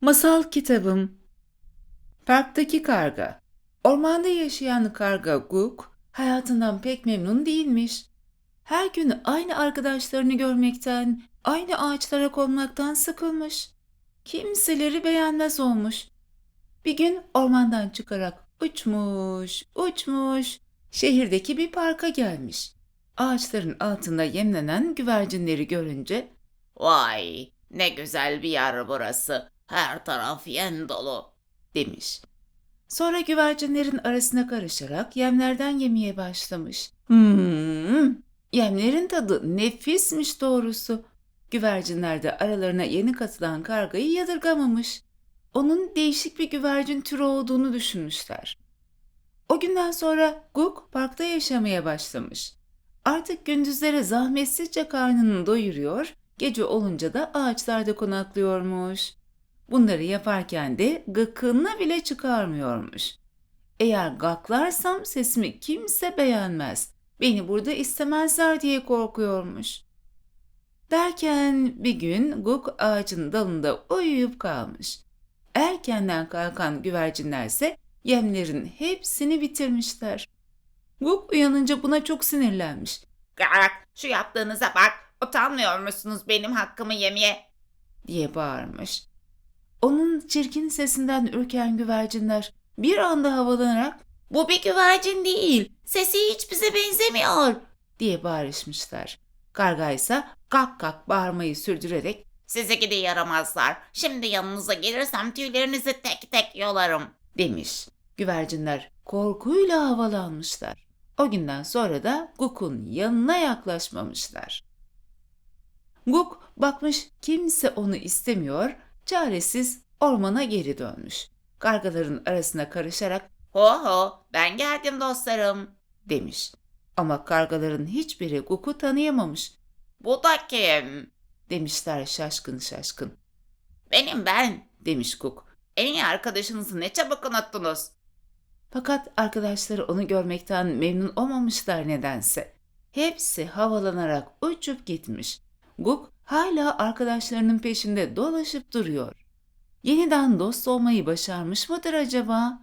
Masal kitabım. Parktaki karga. Ormanda yaşayan karga Guk hayatından pek memnun değilmiş. Her gün aynı arkadaşlarını görmekten, aynı ağaçlara konmaktan sıkılmış. Kimseleri beğenmez olmuş. Bir gün ormandan çıkarak uçmuş, uçmuş, şehirdeki bir parka gelmiş. Ağaçların altında yemlenen güvercinleri görünce Vay ne güzel bir yer burası. Her taraf yem dolu. demiş. Sonra güvercinlerin arasına karışarak yemlerden yemeye başlamış. Hmm, yemlerin tadı nefismiş doğrusu. Güvercinler de aralarına yeni katılan kargayı yadırgamamış. Onun değişik bir güvercin türü olduğunu düşünmüşler. O günden sonra Guk parkta yaşamaya başlamış. Artık gündüzlere zahmetsizce karnını doyuruyor, gece olunca da ağaçlarda konaklıyormuş. Bunları yaparken de gıkını bile çıkarmıyormuş. Eğer gaklarsam sesimi kimse beğenmez. Beni burada istemezler diye korkuyormuş. Derken bir gün Guk ağacın dalında uyuyup kalmış. Erkenden kalkan güvercinlerse yemlerin hepsini bitirmişler. Guk uyanınca buna çok sinirlenmiş. Gak şu yaptığınıza bak. Utanmıyor musunuz benim hakkımı yemeye? diye bağırmış. Onun çirkin sesinden ürken güvercinler bir anda havalanarak Bu bir güvercin değil. Sesi hiç bize benzemiyor. diye bağırışmışlar. Karga ise kak kak bağırmayı sürdürerek Sizi gidi yaramazlar. Şimdi yanınıza gelirsem tüylerinizi tek tek yolarım. demiş. Güvercinler korkuyla havalanmışlar. O günden sonra da Guk'un yanına yaklaşmamışlar. Guk bakmış kimse onu istemiyor, çaresiz ormana geri dönmüş. Kargaların arasına karışarak Ho ho ben geldim dostlarım. demiş. Ama kargaların hiçbiri Guk'u tanıyamamış. Bu da kim? Demişler şaşkın şaşkın. Benim ben. Demiş Guk. En iyi arkadaşınızı ne çabuk unuttunuz. Fakat arkadaşları onu görmekten memnun olmamışlar nedense. Hepsi havalanarak uçup gitmiş. Guk hala arkadaşlarının peşinde dolaşıp duruyor. Yeniden dost olmayı başarmış mıdır acaba?